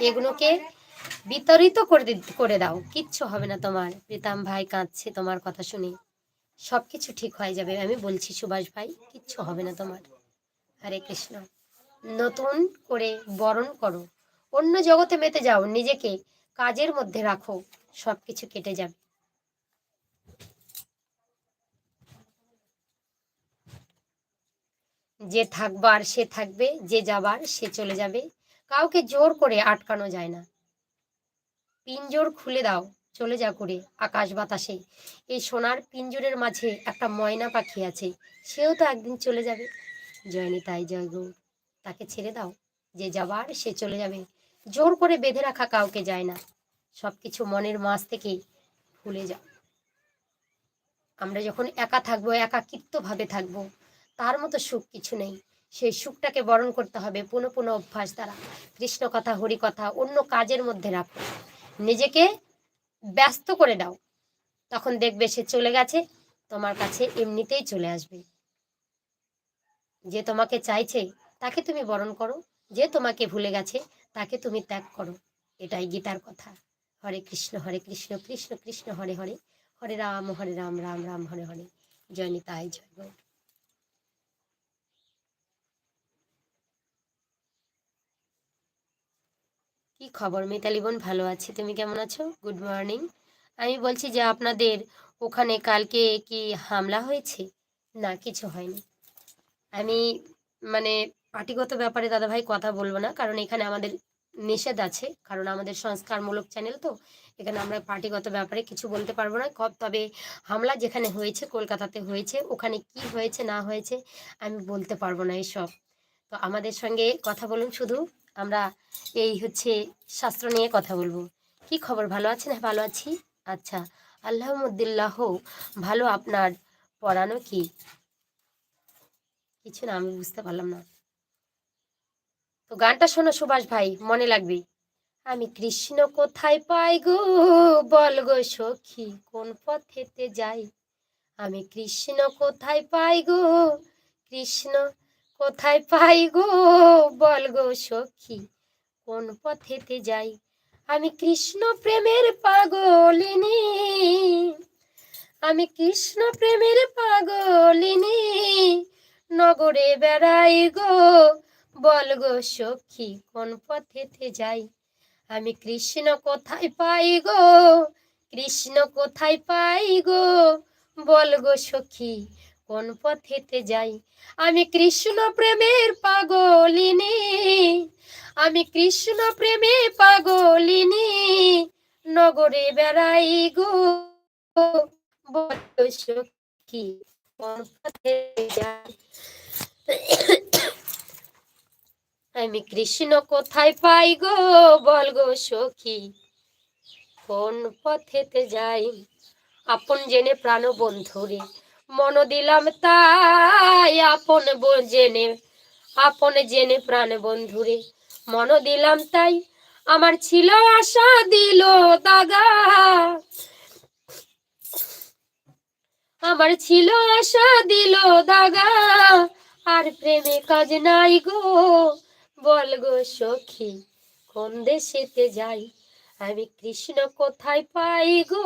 এগুলোকে বিতরিত করে করে দাও। কিচ্ছু হবে না তোমার। প্রীতাম ভাই কাঁদছে তোমার কথা শুনে। সব কিছু ঠিক হয়ে যাবে, আমি বলছি সুভাষ ভাই, কিচ্ছু হবে না তোমার। হরে কৃষ্ণ। নতুন করে বরণ করো। অন্য জগতে মেতে যাও, নিজেকে কাজের মধ্যে রাখো সব কিছু কেটে যাবে। যে থাকবার সে থাকবে, যে যাবার সে চলে যাবে। কাউকে জোর করে আটকানো যায় না। পিঞ্জর খুলে দাও, চলে যা করে আকাশ বাতাসে। এই সোনার পিঞ্জরের মাঝে একটা ময়না পাখি আছে, সেও তো একদিন চলে যাবে। জয়নী তাই জয় গৌর, তাকে ছেড়ে দাও। যে যাবার, সে চলে যাবে। জোর করে বেঁধে রাখা কাউকে যায় না। সব কিছু মনের মাঝ থেকে ভুলে যাও। আমরা যখন একা থাকব, একাকিত্বভাবে থাকব, তার মতো সুখ কিছু নেই। সেই সুখটাকে বরণ করতে হবে, পুনঃ পুনঃ অভ্যাস দ্বারা। কৃষ্ণ কথা, হরি কথা, অন্য কাজের মধ্যে রাখো। নিজেকে ব্যস্ত করে দাও। তখন দেখবে সে চলে গেছে, তোমার কাছে এমনিতেই চলে আসবে। যে তোমাকে চাইছে, তাকে তুমি বরণ করো। যে তোমাকে ভুলে গেছে, তাকে তুমি ত্যাগ করো। এটাই গীতার কথা। হরে কৃষ্ণ হরে কৃষ্ণ কৃষ্ণ কৃষ্ণ, হরে হরে। হরে রাম হরে রাম রাম রাম, হরে হরে। জয় নিতাই, জয় কি খবর মিতালি বোন? ভালো আছি। তুমি কেমন আছো? গুড মর্নিং আমি বলছি যে আপনাদের ওখানে কালকে কি হামলা হয়েছে? না, কিছু হয়নি। আমি মানে পার্টিগত ব্যাপারে দাদাভাই কথা বলব না, কারণ এখানে আমাদের নিষেধ আছে, কারণ আমাদের সংস্কারমূলক চ্যানেল তো, এখানে আমরা পার্টিগত ব্যাপারে কিছু বলতে পারব না। ক- তবে হামলা যেখানে হয়েছে, কলকাতাতে হয়েছে, ওখানে কি হয়েছে, না হয়েছে, আমি বলতে পারব না এসব। তো আমাদের সঙ্গে কথা বলুন শুধু। আমরা এই হচ্ছে শাস্ত্র নিয়ে কথা বলব। কি খবর? ভালো আছেন? হ্যাঁ ভালো আছি। আচ্ছা আল্লাহমুদ্দিল্লাহ, ভালো আপনার পড়ানো কি? কিছু না, আমি বুঝতে পারলাম না। তো গানটা শোনো সুভাষ ভাই, মনে লাগবে। আমি কৃষ্ণ কোথায় পাই গো? বল গো সখী, কোন পথেতে যাই? আমি কৃষ্ণ কোথায় পাই গো? কৃষ্ণ কোথায় পাই গো? বল গো সখী, কোন পথেতে যাই? আমি কৃষ্ণ প্রেমের পাগলিনী। আমি কৃষ্ণ প্রেমের পাগলিনী। নগরে বেড়াই গো। বল গো সখী, কোন পথেতে যাই? আমি কৃষ্ণ কোথায় পাই গো? কৃষ্ণ কোথায় পাই গো? বল গো সখী কোন পথেতে যাই। আমি কৃষ্ণ প্রেমের পাগলিনী। আমি কৃষ্ণ প্রেমে পাগলিনী। নগরে বেড়াই গো। সখী কোন পথে যাই। আমি কৃষ্ণ কোথায় পাই গো? বল গো সখী। কোন পথেতে যাই। আপন জেনে প্রাণ বন্ধুরে মন দিলাম তাই আপন জেনে আপন জেনে প্রাণ বন্ধুরে। মন দিলাম তাই আমার ছিল আশা দিল দাগা আমার ছিল আশা দিল দাগা আর প্রেমে কাজ নাই গো, বল গো সখী, কোন দেশেতে যাই? আমি কৃষ্ণ কোথায় পাই গো?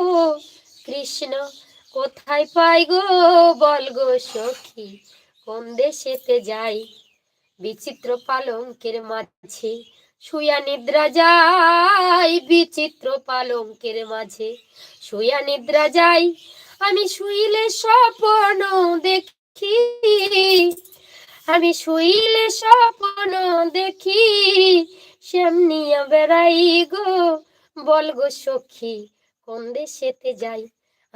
কৃষ্ণ কোথায় পাই গো বল গো সখী? কোন দেশেতে যাই? বিচিত্র পালঙ্কের মাঝে শুয়া নিদ্রা যাই বিচিত্র পালঙ্কের মাঝে শুয়া নিদ্রা যাই আমি শুইলে স্বপ্ন দেখি, আমি শুইলে স্বপ্ন দেখি সেমনিয়া বেড়াই গো বল গো সখী, কোন দেশেতে যাই?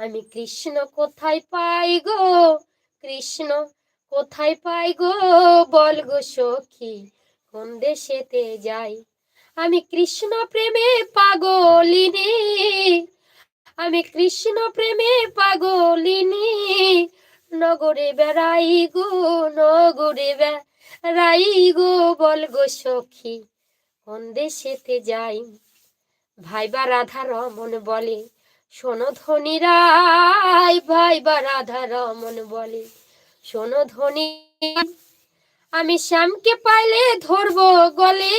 আমি কৃষ্ণ কোথায় পাই গো? কৃষ্ণ কোথায় পাই গো? বল গো সখী, কোন দেশেতে যাই? আমি কৃষ্ণ প্রেমে পাগলিনী, আমি কৃষ্ণ প্রেমে পাগলিনী। নগরে বেড়াই গো, নগরে বেড়াই গো, বল গো সখী, কোন দেশেতে যাই? ভাইবা রাধা রমন বলে শোনো ধনীরাই ভাই বা রাধা রমন বলে। শোনো ধনী আমি শ্যামকে পাইলে ধরবো গলে।